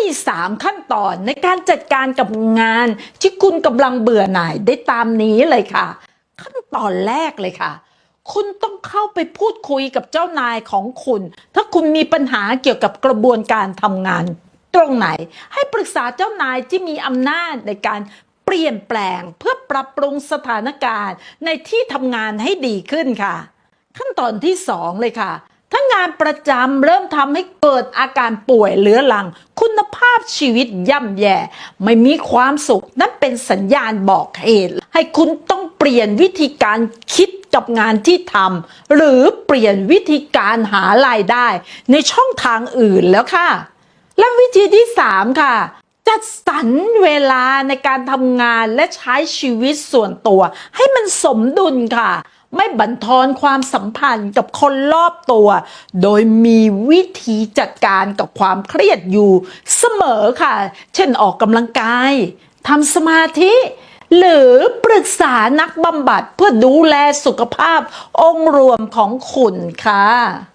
มี 3 ขั้นตอนในการจัดการกับงานที่คุณกำลังเบื่อหน่ายได้ตามนี้เลยค่ะ ขั้นตอนแรกเลยค่ะ คุณต้องเข้าไปพูดคุยกับเจ้านายของคุณ ถ้าคุณมีปัญหาเกี่ยวกับกระบวนการทำงาน ตรงไหน ให้ปรึกษาเจ้านายที่มีอำนาจในการเปลี่ยนแปลงเพื่อปรับปรุงสถานการณ์ในที่ทำงานให้ดีขึ้นค่ะ ขั้นตอนที่สองเลยค่ะ งานประจำเริ่มทำให้เกิดอาการป่วยเรื้อรัง คุณภาพชีวิตย่ำแย่ ไม่มีความสุข นั่นเป็นสัญญาณบอกเหตุ ให้คุณต้องเปลี่ยนวิธีการคิดกับงานที่ทำหรือเปลี่ยนวิธีการหารายได้ ในช่องทางอื่นแล้วค่ะ และวิธีที่ 3 ค่ะ จัดสรรเวลาในการทำงานและใช้ชีวิตส่วนตัว ให้มันสมดุลค่ะ ไม่บั่นทอนความสัมพันธ์กับคนรอบตัว โดยมีวิธีจัดการกับความเครียดอยู่เสมอค่ะ เช่นออกกำลังกายทำสมาธิหรือปรึกษานักบำบัดเพื่อดูแลสุขภาพองค์รวมของคุณค่ะ